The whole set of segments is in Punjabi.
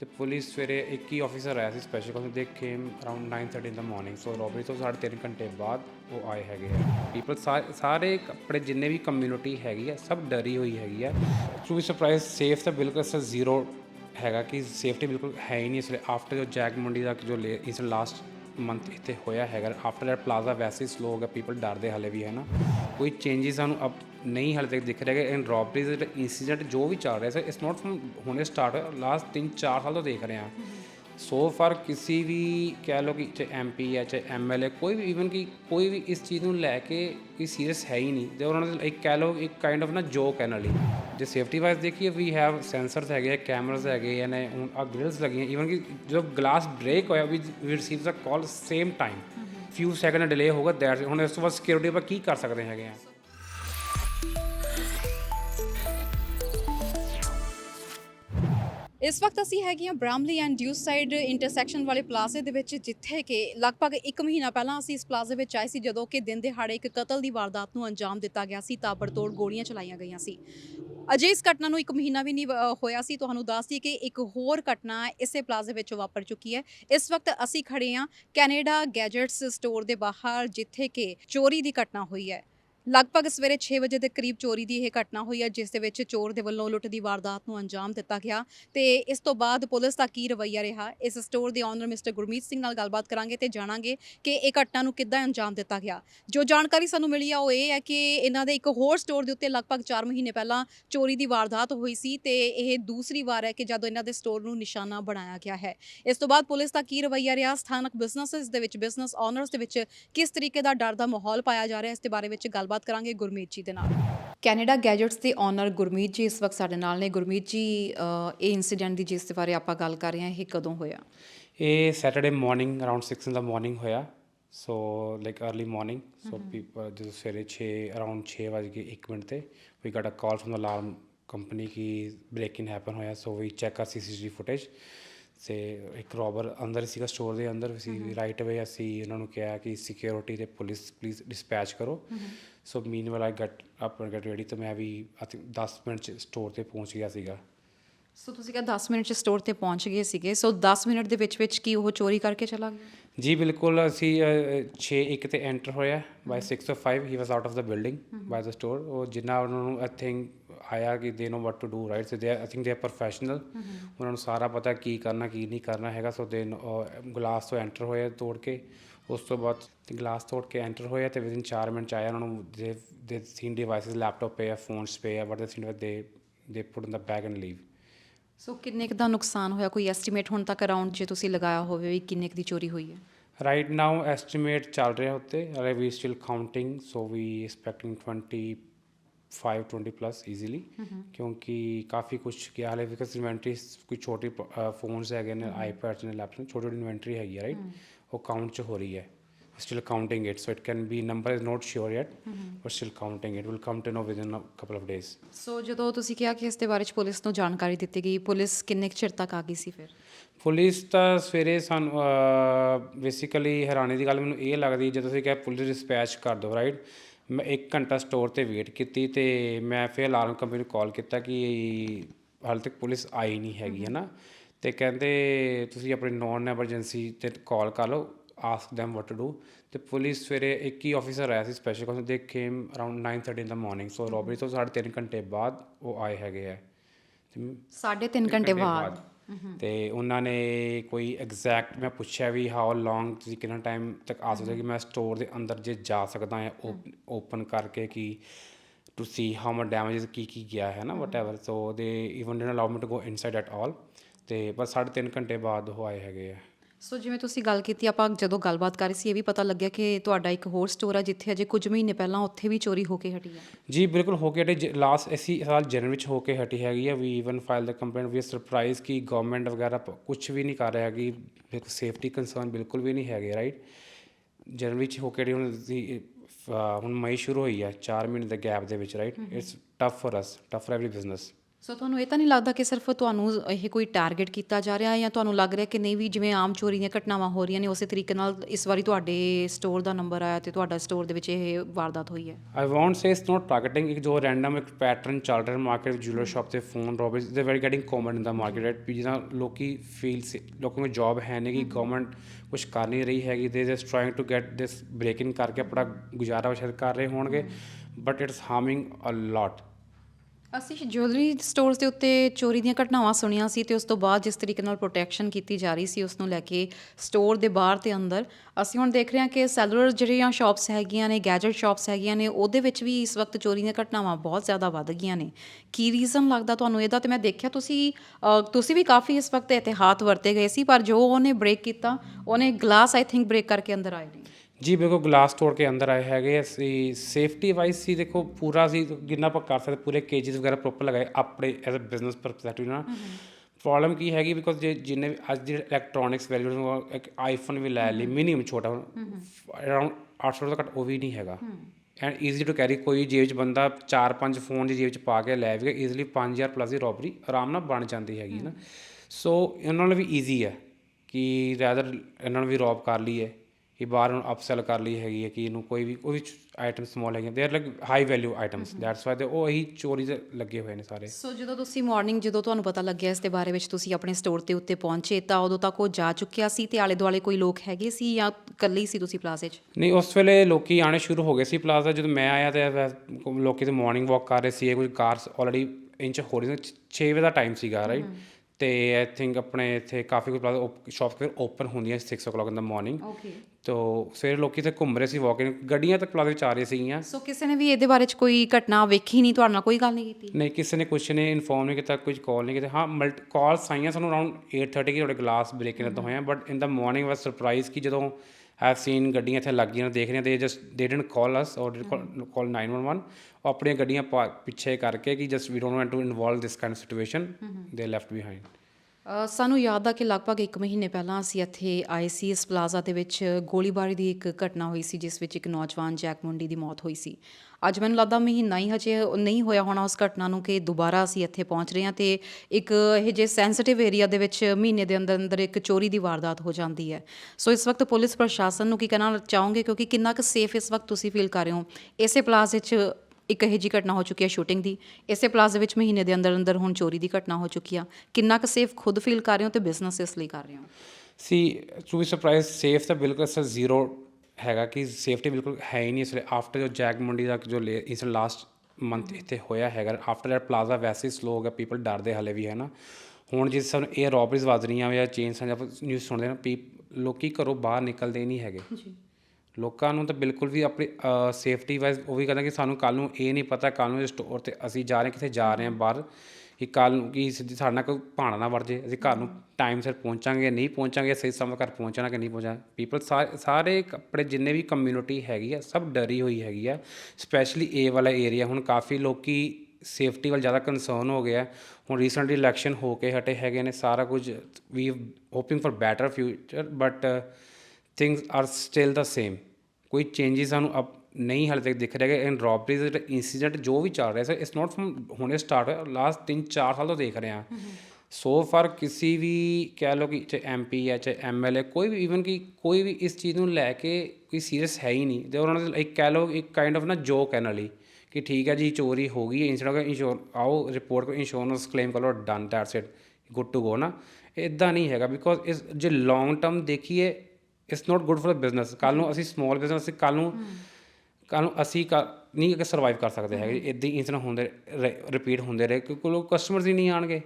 ਤੇ ਪੁਲਿਸ ਸਵੇਰੇ ਇੱਕ ਹੀ ਆਫੀਸਰ ਆਇਆ ਸੀ ਸਪੈਸ਼ਲ ਕੋਲ ਦੇ came around 9:30 in the morning so robbery ਤੋਂ ਸਾਢੇ ਤਿੰਨ ਘੰਟੇ ਬਾਅਦ ਉਹ ਆਏ ਹੈਗੇ ਆ। ਪੀਪਲ ਸਾਰੇ ਆਪਣੇ ਜਿੰਨੇ ਵੀ ਕਮਿਊਨਿਟੀ ਹੈਗੀ ਆ, ਸਭ ਡਰੀ ਹੋਈ ਹੈਗੀ ਆ। ਟੂ ਬੀ ਸਰਪ੍ਰਾਈਜ਼ ਸੇਫ ਤਾਂ ਬਿਲਕੁਲ ਸਰ ਜ਼ੀਰੋ ਹੈਗਾ ਕਿ ਸੇਫਟੀ ਬਿਲਕੁਲ ਹੈ ਹੀ ਨਹੀਂ ਇਸ ਲਈ ਆਫਟਰ ਜੋ ਜੈਕ ਮੰਡੀ ਦਾ ਜੋ ਇਸ ਲਾਸਟ ਮੰਥ ਇੱਥੇ ਹੋਇਆ ਹੈਗਾ ਆਫਟਰ ਦੈਟ ਪਲਾਜ਼ਾ ਵੈਸੇ ਹੀ ਸਲੋ ਹੋ ਗਿਆ ਪੀਪਲ ਡਰਦੇ ਹਲੇ ਵੀ, ਹੈ ਨਾ। ਕੋਈ ਚੇਂਜਸ ਸਾਨੂੰ ਅਪ ਨਹੀਂ ਹਾਲੇ ਤੱਕ ਦਿਖ ਰਿਹਾ ਕਿ ਇਨ ਰੋਬਰੀਜ਼ ਦਾ ਇਨਸੀਡੈਂਟ ਜੋ ਵੀ ਚੱਲ ਰਿਹਾ ਸਰ ਇਟਸ ਨਾਟ ਫਰਮ ਹੁਣੇ ਸਟਾਰਟ ਲਾਸਟ 3-4 ਸਾਲ ਤੋਂ ਦੇਖ ਰਹੇ ਹਾਂ। ਸੋ ਫਾਰ ਕਿਸੇ ਵੀ ਕਹਿ ਲਓ ਕਿ ਚਾਹੇ ਐਮਪੀ ਹੈ, ਚਾਹੇ ਐਮਐਲਏ ਕੋਈ ਵੀ ਇਵਨ ਕਿ ਕੋਈ ਵੀ ਇਸ ਚੀਜ਼ ਨੂੰ ਲੈ ਕੇ ਕੋਈ ਸੀਰੀਅਸ ਹੈ ਹੀ ਨਹੀਂ। ਜੇ ਉਹਨਾਂ ਨੇ ਇੱਕ ਕਹਿ ਲਓ, ਇੱਕ ਕਾਈਂਡ ਆਫ ਨਾ ਜੋਕ ਹੈ ਨਾਲੀ। ਜੇ ਸੇਫਟੀ ਵਾਈਜ਼ ਦੇਖੀਏ ਵੀ ਹੈਵ ਸੈਂਸਰਸ ਹੈਗੇ ਆ ਕੈਮਰਾਸ ਹੈਗੇ ਆ ਨੇ ਹੁਣ ਆ ਗ੍ਰਿਲਸ ਲੱਗੀਆਂ ਇਵਨ ਕਿ ਜਦੋਂ ਗਲਾਸ ਬ੍ਰੇਕ ਹੋਇਆ we we receive the call same time few second delay ਹੋਗਾ ਦੈਟ ਹੁਣ ਇਸ ਤੋਂ ਬਾਅਦ ਸਿਕਿਉਰਿਟੀ ਆਪਾਂ ਕੀ ਕਰ ਸਕਦੇ ਹੈਗੇ ਆ ਇਸ ਵਕਤ ਅਸੀਂ ਹੈਗੇ ਹਾਂ ਬ੍ਰਾਮਲੀ ਐਂਡ ਡਿਊ ਸਾਈਡ ਇੰਟਰਸੈਕਸ਼ਨ ਵਾਲੇ ਪਲਾਜ਼ੇ ਦੇ ਵਿੱਚ, ਜਿੱਥੇ ਕਿ ਲਗਭਗ 1 ਮਹੀਨਾ ਪਹਿਲਾਂ ਅਸੀਂ ਇਸ ਪਲਾਜ਼ੇ ਵਿੱਚ ਆਏ ਸੀ, ਜਦੋਂ ਕਿ ਦਿਨ ਦਿਹਾੜੇ ਇੱਕ ਕਤਲ ਦੀ ਵਾਰਦਾਤ ਨੂੰ ਅੰਜਾਮ ਦਿੱਤਾ ਗਿਆ ਸੀ, ਤਾਬੜਤੋੜ ਗੋਲੀਆਂ ਚਲਾਈਆਂ ਗਈਆਂ ਸੀ। ਅਜੇ ਇਸ ਘਟਨਾ ਨੂੰ 1 ਮਹੀਨਾ ਵੀ ਨਹੀਂ ਹੋਇਆ ਸੀ। ਤੁਹਾਨੂੰ ਦੱਸ ਦਈਏ ਕਿ ਇੱਕ ਹੋਰ ਘਟਨਾ ਇਸੇ ਪਲਾਜ਼ੇ ਵਿੱਚ ਵਾਪਰ ਚੁੱਕੀ ਹੈ। ਇਸ ਵਕਤ ਅਸੀਂ ਖੜੇ ਹਾਂ ਕੈਨੇਡਾ ਗੈਜਟਸ ਸਟੋਰ ਦੇ ਬਾਹਰ, ਜਿੱਥੇ ਕਿ ਚੋਰੀ ਦੀ ਘਟਨਾ ਹੋਈ ਹੈ। ਲਗਭਗ ਸਵੇਰੇ 6 ਵਜੇ ਦੇ ਕਰੀਬ ਚੋਰੀ ਦੀ ਇਹ ਘਟਨਾ ਹੋਈ ਹੈ, ਜਿਸ ਦੇ ਵਿੱਚ ਚੋਰ ਦੇ ਵੱਲੋਂ ਲੁੱਟ ਦੀ ਵਾਰਦਾਤ ਨੂੰ ਅੰਜਾਮ ਦਿੱਤਾ ਗਿਆ। ਤੇ ਇਸ ਤੋਂ ਬਾਅਦ ਪੁਲਿਸ ਦਾ ਕੀ ਰਵੱਈਆ ਰਿਹਾ? ਇਸ ਸਟੋਰ ਦੇ ਓਨਰ ਮਿਸਟਰ ਗੁਰਮੀਤ ਸਿੰਘ ਨਾਲ ਗੱਲਬਾਤ ਕਰਾਂਗੇ ਤੇ ਜਾਣਾਂਗੇ ਕਿ ਇਹ ਘਟਨਾ ਨੂੰ ਕਿੱਦਾਂ ਅੰਜਾਮ ਦਿੱਤਾ ਗਿਆ। ਜੋ ਜਾਣਕਾਰੀ ਸਾਨੂੰ ਮਿਲੀ ਆ, ਉਹ ਇਹ ਹੈ ਕਿ ਇਹਨਾਂ ਦੇ ਇੱਕ ਹੋਰ ਸਟੋਰ ਦੇ ਉੱਤੇ ਲਗਭਗ 4 ਮਹੀਨੇ ਪਹਿਲਾਂ ਚੋਰੀ ਦੀ ਵਾਰਦਾਤ ਹੋਈ ਸੀ ਤੇ ਇਹ ਦੂਸਰੀ ਵਾਰ ਹੈ ਕਿ ਜਦੋਂ ਇਹਨਾਂ ਦੇ ਸਟੋਰ ਨੂੰ ਨਿਸ਼ਾਨਾ ਬਣਾਇਆ ਗਿਆ ਹੈ। ਇਸ ਤੋਂ ਬਾਅਦ ਪੁਲਿਸ ਦਾ ਕੀ ਰਵੱਈਆ ਰਿਹਾ? ਸਥਾਨਕ ਬਿਜ਼ਨੈਸਸ ਦੇ ਵਿੱਚ ਬਿਜ਼ਨਸ ਓਨਰਸ ਦੇ ਵਿੱਚ ਕਿਸ ਤਰੀਕੇ ਦਾ ਡਰ ਦਾ ਮਾਹੌਲ ਪਾਇਆ ਜਾ ਰਿਹਾ? ਇਸ ਦੇ ਬਾਰੇ ਵਿੱਚ ਗੱਲਬਾਤ ਕਰਾਂਗੇ ਗੁਰਮੀਤ ਜੀ ਦੇ ਨਾਲ। ਕੈਨੇਡਾ ਗੈਜਟਸ ਦੇ ਓਨਰ ਗੁਰਮੀਤ ਜੀ ਇਸ ਵਕਤ ਸਾਡੇ ਨਾਲ ਨੇ। ਗੁਰਮੀਤ ਜੀ ਇਹ ਇਨਸੀਡੈਂਟ ਦੀ ਜਿਸ ਦੇ ਬਾਰੇ ਆਪਾਂ ਗੱਲ ਕਰ ਰਹੇ ਹਾਂ ਇਹ ਕਦੋਂ ਹੋਇਆ? ਇਹ Saturday morning around 6 in the morning ਹੋਇਆ। So like early morning so people ਜਦੋਂ ਸਵੇਰੇ 6 ਅਰਾਊਂਡ 6 ਵਜੇ ਕੇ 1 ਮਿੰਟ ਤੇ। We got a call from the alarm company Ki breaking happen ਹੋਇਆ। ਸੋ ਵੀ ਚੈੱਕ ਕਰ ਸੀਸੀਟੀਵੀ ਫੁਟੇਜ ਤੇ ਇੱਕ ਰੋਬਰ ਅੰਦਰ ਸੀਗਾ ਸਟੋਰ ਦੇ ਅੰਦਰ। ਸੀ ਰਾਈਟ ਅਵੇ ਅਸੀਂ ਉਹਨਾਂ ਨੂੰ ਕਿਹਾ ਕਿ ਸਿਕਿਉਰਿਟੀ ਤੇ ਪੁਲਿਸ ਪਲੀਜ਼ ਡਿਸਪੈਚ ਕਰੋ। So meanwhile I get up get ready ਤੇ ਮੈਂ ਵੀ ਆਈ ਥਿੰਕ 10 ਮਿੰਟ ਚ ਸਟੋਰ ਤੇ ਪਹੁੰਚ ਗਿਆ ਸੀਗਾ ਸੋ ਤੁਸੀਂ ਕਿਹਾ 10 ਮਿੰਟ ਚ ਸਟੋਰ ਤੇ ਪਹੁੰਚ ਗਏ ਸੀਗੇ ਸੋ 10 ਮਿੰਟ ਦੇ ਵਿੱਚ ਵਿੱਚ ਕੀ ਉਹ ਚੋਰੀ ਕਰਕੇ ਚਲਾ ਗਿਆ ਜੀ ਬਿਲਕੁਲ ਅਸੀਂ 6 ਇੱਕ ਤੇ ਐਂਟਰ ਹੋਇਆ by 605 he was out of the building by the store ਉਹ ਜਿੰਨਾ ਉਹਨਾਂ ਨੂੰ ਆਈ ਥਿੰਕ ਆਇਆ ਕਿ they know what to do right so they I think they are professional ਉਹਨਾਂ ਨੂੰ ਸਾਰਾ ਪਤਾ ਕੀ ਕਰਨਾ ਕੀ ਨਹੀਂ ਕਰਨਾ ਹੈਗਾ ਸੋ ਦੇ ਗਲਾਸ ਤੋਂ ਐਂਟਰ ਹੋਇਆ ਤੋੜ ਕੇ ਉਸ ਤੋਂ ਬਾਅਦ ਗਲਾਸ ਤੋੜ ਕੇ ਐਂਟਰ ਹੋਇਆ ਤੇ ਵਿਦਿਨ 4 ਮਿੰਟ ਚ ਆਇਆ ਉਹਨਾਂ ਨੂੰ ਦੇ ਦੇ ਸੀਨ ਡਿਵਾਈਸਸ ਲੈਪਟਾਪ ਪਏ ਆ ਫੋਨਸ ਪਏ ਆ but they seen they they put in the bag and leave so ਕਿੰਨੇ ਕੁ ਦਾ ਨੁਕਸਾਨ ਹੋਇਆ? ਕੋਈ ਐਸਟੀਮੇਟ ਹੁਣ ਤੱਕ ਅਰਾਊਂਡ ਜੇ ਤੁਸੀਂ ਲਗਾਇਆ ਹੋਵੇ ਵੀ ਕਿੰਨੇ ਕੁ ਦੀ ਚੋਰੀ ਹੋਈ ਹੈ? ਰਾਈਟ ਨਾਓ ਐਸਟੀਮੇਟ ਚੱਲ ਰਿਹਾ ਉੱਤੇ ਹਲੇ ਵੀ still counting so we expecting 25 20 plus easily ਕਿਉਂਕਿ ਕਾਫੀ ਕੁਝ ਗਿਆ ਹਲੇ ਬਿਕਾਜ਼ ਇਨਵੈਂਟਰੀ ਕੋਈ ਛੋਟੀ ਫੋਨਸ ਹੈਗੇ ਨੇ ਆਈਪੈਡਸ ਨੇ ਲੈਪਟਾਪ ਛੋਟੀ ਛੋਟੀ ਇਨਵੈਂਟਰੀ ਹੈਗੀ ਰਾਈਟ ਉਹ ਕਾਊਂਟ ਚ ਹੋ ਰਹੀ ਹੈ। Still counting it so it can be number is not sure yet but still counting it. Will come to know within a couple of days. ਸੋ ਜਦੋਂ ਤੁਸੀਂ ਕਿਹਾ ਕਿ ਇਸ ਦੇ ਬਾਰੇ ਚ ਪੁਲਿਸ ਨੂੰ ਜਾਣਕਾਰੀ ਦਿੱਤੀ ਗਈ ਪੁਲਿਸ ਕਿੰਨੇ ਚਿਰ ਤੱਕ ਆ ਗਈ ਸੀ ਫਿਰ? ਪੁਲਿਸ ਤਾਂ ਸਵੇਰੇ ਸਾਨੂੰ ਬੇਸਿਕਲੀ ਹੈਰਾਨੀ ਦੀ ਗੱਲ ਮੈਨੂੰ ਇਹ ਲੱਗਦੀ ਜਦੋਂ ਤੁਸੀਂ ਕਿਹਾ ਪੁਲਿਸ ਡਿਸਪੈਚ ਕਰ ਦਿਓ ਰਾਈਟ ਮੈਂ 1 ਘੰਟਾ ਸਟੋਰ ਤੇ ਵੇਟ ਕੀਤੀ ਤੇ ਮੈਂ ਫਿਰ ਅਲਾਰਮ ਕੰਪਨੀ ਨੂੰ ਕਾਲ ਕੀਤਾ ਕਿ ਹਾਲੇ ਤੱਕ ਪੁਲਿਸ ਆਈ ਨਹੀਂ ਹੈਗੀ ਹੈ ਨਾ? ਤੇ ਕਹਿੰਦੇ ਤੁਸੀਂ ਆਪਣੇ ਨੌਨ ਐਮਰਜੈਂਸੀ ਤੇ ਕਾਲ ਕਰ ਲਓ ask them what to do ਤੇ ਪੁਲਿਸ ਸਵੇਰੇ ਇੱਕ ਹੀ ਆਫੀਸਰ ਆਇਆ ਸੀ ਸਪੈਸ਼ਲ ਕੋਲ ਦੇ came around 9:30 in the morning so robbery ਤੋਂ ਸਾਢੇ ਤਿੰਨ ਘੰਟੇ ਬਾਅਦ ਉਹ ਆਏ ਹੈਗੇ ਆ। ਤੇ ਸਾਢੇ ਤਿੰਨ ਘੰਟੇ ਬਾਅਦ। ਤੇ ਉਹਨਾਂ ਨੇ ਕੋਈ ਐਗਜ਼ੈਕਟ ਮੈਂ ਪੁੱਛਿਆ ਵੀ ਹਾਊ ਲੌਂਗ ਤੁਸੀਂ ਕਿੰਨਾ ਟਾਈਮ ਤੱਕ ਆ ਸਕਦੇ ਹੋ ਕਿ ਮੈਂ ਸਟੋਰ ਦੇ ਅੰਦਰ ਜੇ ਜਾ ਸਕਦਾ ਹਾਂ ਓਪਨ ਕਰਕੇ ਕਿ to see how much damages ਕੀ ਕੀ ਗਿਆ ਹੈ ਨਾ whatever so they even did allow me to go inside at all ਤੇ ਸਾਢੇ ਤਿੰਨ ਘੰਟੇ ਬਾਅਦ ਉਹ ਆਏ ਹੈਗੇ ਆ। ਸੋ ਜਿਵੇਂ ਤੁਸੀਂ ਗੱਲ ਕੀਤੀ ਆਪਾਂ ਜਦੋਂ ਗੱਲਬਾਤ ਕਰ ਰਹੀ ਸੀ ਇਹ ਵੀ ਪਤਾ ਲੱਗਿਆ ਕਿ ਤੁਹਾਡਾ ਇੱਕ ਹੋਰ ਸਟੋਰ ਆ ਜਿੱਥੇ ਅਜੇ ਕੁਝ ਮਹੀਨੇ ਪਹਿਲਾਂ ਉੱਥੇ ਵੀ ਚੋਰੀ ਹੋ ਕੇ ਹਟੀ ਆ। ਜੀ ਬਿਲਕੁਲ ਹੋ ਕੇ ਹਟੇ। ਲਾਸਟ ਇਸੀ ਸਾਲ ਜਨਵਰੀ ਵਿੱਚ ਹੋ ਕੇ ਹਟੀ ਹੈਗੀ ਆ। We even file the complaint we surprise ਕਿ ਗਵਰਨਮੈਂਟ ਵਗੈਰਾ ਕੁਝ ਵੀ ਨਹੀਂ ਕਰ ਰਿਹਾ ਹੈਗੀ ਸੇਫਟੀ ਕੰਸਰਨ ਬਿਲਕੁਲ ਵੀ ਨਹੀਂ ਹੈਗੇ ਰਾਈਟ ਜਨਵਰੀ ਚ ਹੋ ਕੇ ਹੁਣ ਦੀ ਹੁਣ ਮਈ ਸ਼ੁਰੂ ਹੋਈ ਹੈ 4 ਮਹੀਨੇ ਦੇ ਗੈਪ ਦੇ ਵਿੱਚ right it's tough for us tough for every business so ਤੁਹਾਨੂੰ ਇਹ ਤਾਂ ਨਹੀਂ ਲੱਗਦਾ ਕਿ ਸਿਰਫ ਤੁਹਾਨੂੰ ਇਹ ਕੋਈ ਟਾਰਗੇਟ ਕੀਤਾ ਜਾ ਰਿਹਾ ਹੈ ਜਾਂ ਤੁਹਾਨੂੰ ਲੱਗ ਰਿਹਾ ਕਿ ਨਹੀਂ ਵੀ ਜਿਵੇਂ ਆਮ ਚੋਰੀ ਦੀਆਂ ਘਟਨਾਵਾਂ ਹੋ ਰਹੀਆਂ ਨੇ ਉਸੇ ਤਰੀਕੇ ਨਾਲ ਇਸ ਵਾਰੀ ਤੁਹਾਡੇ ਸਟੋਰ ਦਾ ਨੰਬਰ ਆਇਆ ਤੇ ਤੁਹਾਡਾ ਸਟੋਰ ਦੇ ਵਿੱਚ ਇਹ ਵਾਰਦਾਤ ਹੋਈ ਹੈ? I want say it's not targeting ਇੱਕ ਜੋ ਰੈਂਡਮ ਇੱਕ ਪੈਟਰਨ ਚੱਲ ਰਿਹਾ ਮਾਰਕੀਟ ਜੁਐਲਰ ਸ਼ਾਪ ਤੇ phone robbers they very getting common in the market right we ਜਿਹਨਾਂ ਲੋਕੀ ਫੀਲ ਲੋਕਾਂ ਨੂੰ ਜੌਬ ਹੈ ਨਹੀਂ ਕਿ ਗਵਰਨਮੈਂਟ ਕੁਝ ਕਰ ਨਹੀਂ ਰਹੀ ਹੈਗੀ they just trying to get this break in ਕਰਕੇ ਆਪਣਾ ਗੁਜ਼ਾਰਾ ਸ਼ਾਇਦ ਕਰ ਰਹੇ ਹੋਣਗੇ ਬਟ ਇਟਸ ਹਾਰਮਿੰਗ ਅ ਲੋਟ ਅਸੀਂ ਜੁਐਲਰੀ ਸਟੋਰਸ ਦੇ ਉੱਤੇ ਚੋਰੀ ਦੀਆਂ ਘਟਨਾਵਾਂ ਸੁਣੀਆਂ ਸੀ ਤੇ ਉਸ ਤੋਂ ਬਾਅਦ ਜਿਸ ਤਰੀਕੇ ਨਾਲ ਪ੍ਰੋਟੈਕਸ਼ਨ ਕੀਤੀ ਜਾ ਰਹੀ ਸੀ ਉਸ ਨੂੰ ਲੈ ਕੇ ਸਟੋਰ ਦੇ ਬਾਹਰ ਤੇ ਅੰਦਰ, ਅਸੀਂ ਹੁਣ ਦੇਖ ਰਹੇ ਹਾਂ ਕਿ ਸੈਲੂਲਰ ਜਿਹੜੀਆਂ ਸ਼ਾਪਸ ਹੈਗੀਆਂ ਨੇ ਗੈਜਟ ਸ਼ਾਪਸ ਹੈਗੀਆਂ ਨੇ, ਉਹਦੇ ਵਿੱਚ ਵੀ ਇਸ ਵਕਤ ਚੋਰੀ ਦੀਆਂ ਘਟਨਾਵਾਂ ਬਹੁਤ ਜ਼ਿਆਦਾ ਵੱਧ ਗਈਆਂ ਨੇ। ਕੀ ਰੀਜ਼ਨ ਲੱਗਦਾ ਤੁਹਾਨੂੰ ਇਹਦਾ? ਤੇ ਮੈਂ ਦੇਖਿਆ ਤੁਸੀਂ ਤੁਸੀਂ ਵੀ ਕਾਫੀ ਇਸ ਵਕਤ ਇਤਿਹਾਤ ਵਰਤੇ ਗਏ ਸੀ, ਪਰ ਜੋ ਉਹਨੇ ਬ੍ਰੇਕ ਕੀਤਾ, ਉਹਨੇ ਗਲਾਸ ਆਈ ਥਿੰਕ ਬ੍ਰੇਕ ਕਰਕੇ ਅੰਦਰ ਆਏ ਨੇ। ਜੀ ਬਿਲਕੁਲ ਗਲਾਸ ਤੋੜ ਕੇ ਅੰਦਰ ਆਏ ਹੈਗੇ ਅਸੀਂ ਸੇਫਟੀ ਵਾਈਜ਼ ਸੀ ਦੇਖੋ ਪੂਰਾ ਸੀ ਜਿੰਨਾ ਆਪਾਂ ਕਰ ਸਕਦੇ ਪੂਰੇ ਕੇਜਸ ਵਗੈਰਾ ਪ੍ਰੋਪਰ ਲਗਾਏ ਆਪਣੇ ਐਜ਼ ਅ ਬਿਜ਼ਨਸ ਪਰਸਪੈਕਟਿਵ ਨਾਲ ਪ੍ਰੋਬਲਮ ਕੀ ਹੈਗੀ ਬਿਕੋਜ਼ ਜੇ ਜਿੰਨੇ ਵੀ ਅੱਜ ਜਿਹੜੇ ਇਲੈਕਟ੍ਰੋਨਿਕਸ ਵੈਲਿਊ ਇੱਕ ਆਈਫੋਨ ਵੀ ਲੈ ਲਈ ਮਿਨੀਮਮ ਛੋਟਾ ਅਰਾਊਂਡ 800 ਤੋਂ ਘੱਟ ਉਹ ਵੀ ਨਹੀਂ ਹੈਗਾ। ਐਂਡ ਈਜ਼ੀ ਟੂ ਕੈਰੀ ਕੋਈ ਜੇਬ 'ਚ ਬੰਦਾ 4-5 ਫੋਨ ਦੀ ਜੇਬ 'ਚ ਪਾ ਕੇ ਲੈ ਵੀ ਈਜ਼ੀਲੀ 5000 ਪਲੱਸ ਦੀ ਰੋਬਰੀ ਆਰਾਮ ਨਾਲ ਬਣ ਜਾਂਦੀ ਹੈਗੀ ਨਾ। ਸੋ ਇਹਨਾਂ ਨਾਲ ਵੀ ਈਜ਼ੀ ਹੈ ਕਿ ਰੈਦਰ ਇਹਨਾਂ ਨੂੰ ਵੀ ਰੋਬ ਕਰ ਲਈਏ। ਇਹ ਬਾਹਰ ਨੂੰ ਅਪਸੈਲ ਕਰ ਲਈ ਹੈਗੀ ਹੈ ਕਿ ਇਹਨੂੰ ਕੋਈ ਵੀ ਕੋਈ ਵੀ ਆਈਟਮ ਸਮਾਲ ਹੈਗੇ they are like high value items that's why they ਉਹ ਇਹੀ ਚੋਰੀ ਦੇ ਲੱਗੇ ਹੋਏ ਨੇ ਸਾਰੇ। ਸੋ ਜਦੋਂ ਤੁਸੀਂ ਮਾਰਨਿੰਗ ਜਦੋਂ ਤੁਹਾਨੂੰ ਪਤਾ ਲੱਗਿਆ ਇਸ ਦੇ ਬਾਰੇ ਵਿੱਚ ਤੁਸੀਂ ਆਪਣੇ ਸਟੋਰ ਤੇ ਉੱਤੇ ਪਹੁੰਚੇ ਤਾਂ ਉਦੋਂ ਤੱਕ ਉਹ ਜਾ ਚੁੱਕਿਆ ਸੀ ਤੇ ਆਲੇ ਦੁਆਲੇ ਕੋਈ ਲੋਕ ਹੈਗੇ ਸੀ ਜਾਂ ਇਕੱਲੇ ਹੀ ਸੀ ਤੁਸੀਂ ਪਲਾਜ਼ੇ 'ਚ? ਨਹੀਂ ਉਸ ਵੇਲੇ ਲੋਕੀ ਆਣੇ ਸ਼ੁਰੂ ਹੋ ਗਏ ਸੀ ਪਲਾਜ਼ਾ ਜਦੋਂ ਮੈਂ ਆਇਆ ਤੇ ਲੋਕੀ ਤੇ ਮਾਰਨਿੰਗ ਵਾਕ ਕਰ ਰਹੇ ਸੀ ਕੋਈ ਕਾਰਸ ਆਲਰੇਡੀ ਇੰਚ ਹੋ ਰਹੀ ਸੀ 6 ਵਜੇ ਦਾ ਟਾਈਮ ਸੀਗਾ ਰਾਈਟ ਤੇ ਆਈ ਥਿੰਕ ਆਪਣੇ ਇੱਥੇ ਕਾਫੀ ਕੋਈ ਪਲਾਜ਼ਾ ਸ਼ਾਪ ਫਿਰ ਓਪਨ ਹੁੰਦੀਆਂ 6 o'clock in the morning okay ਤੋ ਸਵੇਰੇ ਲੋਕੀ ਤੇ ਘੁੰਮ ਰਹੇ ਸੀ ਵਾਕਿੰਗ ਗੱਡੀਆਂ ਤੱਕ ਪਲਾਜ਼ੇ ਵਿੱਚ ਆ ਰਹੀਆਂ ਸੀਗੀਆਂ। ਸੋ ਕਿਸੇ ਨੇ ਵੀ ਇਹਦੇ ਬਾਰੇ 'ਚ ਕੋਈ ਘਟਨਾ ਵੇਖੀ ਨਹੀਂ ਤੁਹਾਡੇ ਨਾਲ ਕੋਈ ਗੱਲ ਨਹੀਂ ਕੀਤੀ? ਨਹੀਂ ਕਿਸੇ ਨੇ ਕੁਛ ਨੇ ਇਨਫੋਰਮ ਨਹੀਂ ਕੀਤਾ ਕੁਝ ਕਾਲ ਨਹੀਂ ਕੀਤਾ। ਹਾਂ ਮਲਟ ਕਾਲਸ ਆਈਆਂ ਸਾਨੂੰ ਅਰਾਊਂਡ 8:30 ਕਿ ਤੁਹਾਡੇ ਗਲਾਸ ਬ੍ਰੇਕਿੰਗ ਤੋਂ ਹੋਇਆ but in the morning was surprise ਕਿ ਜਦੋਂ ਹੈਵ ਸੀਨ ਗੱਡੀਆਂ ਇੱਥੇ ਲੱਗ ਗਈਆਂ ਦੇਖ ਰਹੀਆਂ ਦੇ ਜਸਟ ਦੇ ਡਿਡਨਟ ਕਾਲ ਅਸ ਔਰ ਕਾਲ 911 ਉਹ ਆਪਣੀਆਂ ਗੱਡੀਆਂ ਪਿੱਛੇ ਕਰਕੇ ਕਿ just we don't want to involve this kind of situation they left behind ਸਾਨੂੰ ਯਾਦ ਆ ਕਿ ਲਗਭਗ 1 ਮਹੀਨੇ ਪਹਿਲਾਂ ਅਸੀਂ ਇੱਥੇ ਆਏ ਸੀ ਇਸ ਪਲਾਜ਼ਾ ਦੇ ਵਿੱਚ ਗੋਲੀਬਾਰੀ ਦੀ ਇੱਕ ਘਟਨਾ ਹੋਈ ਸੀ ਜਿਸ ਵਿੱਚ ਇੱਕ ਨੌਜਵਾਨ ਜੈਕ ਮੁੰਡੀ ਦੀ ਮੌਤ ਹੋਈ ਸੀ। ਅੱਜ ਮੈਨੂੰ ਲੱਗਦਾ ਮਹੀਨਾ ਹੀ ਹਜੇ ਨਹੀਂ ਹੋਇਆ ਹੋਣਾ ਉਸ ਘਟਨਾ ਨੂੰ ਕਿ ਦੁਬਾਰਾ ਅਸੀਂ ਇੱਥੇ ਪਹੁੰਚ ਰਹੇ ਹਾਂ ਤੇ ਇੱਕ ਇਹ ਜੇ ਸੈਂਸਿਟਿਵ ਏਰੀਆ ਦੇ ਵਿੱਚ ਮਹੀਨੇ ਦੇ ਅੰਦਰ ਅੰਦਰ ਇੱਕ ਚੋਰੀ ਦੀ ਵਾਰਦਾਤ ਹੋ ਜਾਂਦੀ ਹੈ। ਸੋ ਇਸ ਵਕਤ ਪੁਲਿਸ ਪ੍ਰਸ਼ਾਸਨ ਨੂੰ ਕੀ ਕਹਿਣਾ ਚਾਹੋਗੇ ਕਿਉਂਕਿ ਕਿੰਨਾ ਕੁ ਸੇਫ ਇਸ ਵਕਤ ਤੁਸੀਂ ਫੀਲ ਕਰ ਰਹੇ ਹੋ? ਇਸੇ ਪਲਾਜ਼ੇ 'ਚ ਇੱਕ ਇਹੋ ਜਿਹੀ ਘਟਨਾ ਹੋ ਚੁੱਕੀ ਹੈ ਸ਼ੂਟਿੰਗ ਦੀ। ਇਸੇ ਪਲਾਜ਼ੇ ਵਿੱਚ ਮਹੀਨੇ ਦੇ ਅੰਦਰ ਅੰਦਰ ਹੁਣ ਚੋਰੀ ਦੀ ਘਟਨਾ ਹੋ ਚੁੱਕੀ ਆ। ਕਿੰਨਾ ਕੁ ਸੇਫ ਖੁਦ ਫੀਲ ਕਰ ਰਹੇ ਹੋ ਤੇ ਬਿਜ਼ਨਸ ਇਸ ਲਈ ਕਰ ਰਹੇ ਹੋ? See to be surprise safe ਤਾਂ ਬਿਲਕੁਲ ਸਰ ਜ਼ੀਰੋ ਹੈਗਾ ਕਿ ਸੇਫਟੀ ਬਿਲਕੁਲ ਹੈ ਹੀ ਨਹੀਂ ਇਸ ਲਈ ਆਫਟਰ ਜੋ ਜੈਕ ਮੰਡੀ ਦਾ ਜੋ ਇਸ ਲਾਸਟ ਮੰਥ ਇੱਥੇ ਹੋਇਆ ਹੈਗਾ ਆਫਟਰ ਦੈਟ ਪਲਾਜ਼ਾ ਵੈਸੇ ਸਲੋ ਹੋ ਗਿਆ ਪੀਪਲ ਡਰਦੇ ਹਲੇ ਵੀ ਹੈ ਨਾ ਹੁਣ ਜਿਸ ਸਾਨੂੰ ਇਹ ਰੋਬਰੀਜ਼ ਵੱਧ ਰਹੀਆਂ ਜਾਂ ਚੇਂਜ ਜਾਂ ਨਿਊਜ਼ ਸੁਣਦੇ ਨਾ ਪੀ ਲੋਕੀ ਘਰੋਂ ਬਾਹਰ ਨਿਕਲਦੇ ਨਹੀਂ ਹੈਗੇ। ਜੀ। ਲੋਕਾਂ ਨੂੰ ਤਾਂ ਬਿਲਕੁਲ ਵੀ ਆਪਣੀ ਸੇਫਟੀ ਵਾਈਜ਼ ਉਹ ਵੀ ਕਹਿੰਦਾ ਕਿ ਸਾਨੂੰ ਕੱਲ ਨੂੰ ਇਹ ਨਹੀਂ ਪਤਾ ਕੱਲ ਨੂੰ ਸਟੋਰ ਤੇ ਅਸੀਂ ਜਾ ਰਹੇ ਕਿੱਥੇ ਜਾ ਰਹੇ ਹਾਂ ਬਾਹਰ। ਕਿ ਕੱਲ ਨੂੰ ਕੀ ਸਿੱਧੀ ਸਾਡੇ ਨਾਲ ਕੋਈ ਭਾਣਾ ਨਾ ਵੜ ਜੇ, ਅਸੀਂ ਘਰ ਨੂੰ ਟਾਈਮ ਸਿਰ ਪਹੁੰਚਾਂਗੇ, ਨਹੀਂ ਪਹੁੰਚਾਂਗੇ, ਸਹੀ ਸਮੇਂ ਘਰ ਪਹੁੰਚਣਾ ਕਿ ਨਹੀਂ ਪਹੁੰਚਣਾ। ਪੀਪਲ ਸਾਰੇ ਆਪਣੇ ਜਿੰਨੇ ਵੀ ਕਮਿਊਨਿਟੀ ਹੈਗੀ ਆ, ਸਭ ਡਰੀ ਹੋਈ ਹੈਗੀ ਆ। ਸਪੈਸ਼ਲੀ ਏ ਵਾਲਾ ਏਰੀਆ ਹੁਣ ਕਾਫੀ ਲੋਕੀ ਸੇਫਟੀ ਵੱਲ ਜ਼ਿਆਦਾ ਕੰਸਰਨ ਹੋ ਗਿਆ ਹੁਣ ਰੀਸੈਂਟਲੀ ਇਲੈਕਸ਼ਨ ਹੋ ਕੇ ਹਟੇ ਹੈਗੇ ਨੇ, ਸਾਰਾ ਕੁਝ we hoping for better future but things are still the same ਕੋਈ ਚੇਂਜਸ ਸਾਨੂੰ ਅਪ ਨਹੀਂ ਹਾਲੇ ਤੱਕ ਦਿਖ ਰਿਹਾ ਕਿ ਇਨ ਰੋਬਰੀਜ਼ ਦਾ ਇਨਸੀਡੈਂਟ ਜੋ ਵੀ ਚੱਲ ਰਿਹਾ ਸਰ ਇਟਸ ਨਾਟ ਫਰਮ ਹੁਣੇ ਸਟਾਰਟ ਹੋਇਆ ਲਾਸਟ 3-4 ਸਾਲ ਤੋਂ ਦੇਖ ਰਹੇ। ਹਾਂ ਸੋ ਫਾਰ ਕਿਸੇ ਵੀ ਕਹਿ ਲਓ ਕਿ ਚਾਹੇ ਐਮਪੀ ਹੈ ਚਾਹੇ ਐਮਐਲਏ ਕੋਈ ਵੀ ਇਵਨ ਕਿ ਕੋਈ ਵੀ ਇਸ ਚੀਜ਼ ਨੂੰ ਲੈ ਕੇ ਕੋਈ ਸੀਰੀਅਸ ਹੈ ਹੀ ਨਹੀਂ। ਤੇ ਉਹਨਾਂ ਦਾ ਇੱਕ ਕਹਿ ਲਓ ਇੱਕ ਕਾਈਂਡ ਆਫ ਨਾ ਜੋਕ ਹੈ ਨਾਲੀ ਕਿ ਠੀਕ ਹੈ ਜੀ ਚੋਰੀ ਹੋ ਗਈ ਇੰਸਟੈਂਟ ਹੋ ਇੰਸ਼ੋਰ ਆਓ ਰਿਪੋਰਟ ਕਰੋ ਇੰਸ਼ੋਰੈਂਸ ਕਲੇਮ ਕਰ ਲਓ done that's it good to go ਨਾ। ਇਦਾਂ ਨਹੀਂ ਹੈਗਾ ਬਿਕੋਜ਼ ਇਸ ਜੇ ਲੌਂਗ ਟਰਮ ਦੇਖੀਏ it's not good for business ਕੱਲ ਨੂੰ ਅਸੀਂ ਸਮਾਲ ਬਿਜ਼ਨਸ ਕੱਲ ਨੂੰ ਕੱਲ ਨੂੰ ਅਸੀਂ ਨਹੀਂ ਕਿ ਸਰਵਾਈਵ ਕਰ ਸਕਦੇ ਹੈਗੇ ਇਦਾਂ ਹੀ ਇੰਸਟੈਂਟ ਹੁੰਦੇ ਰਿਪੀਟ ਹੁੰਦੇ ਰਹੇ ਕਿਉਂਕਿ ਲੋਕ ਕਸਟਮਰਸ ਹੀ ਨਹੀਂ ਆਣਗੇ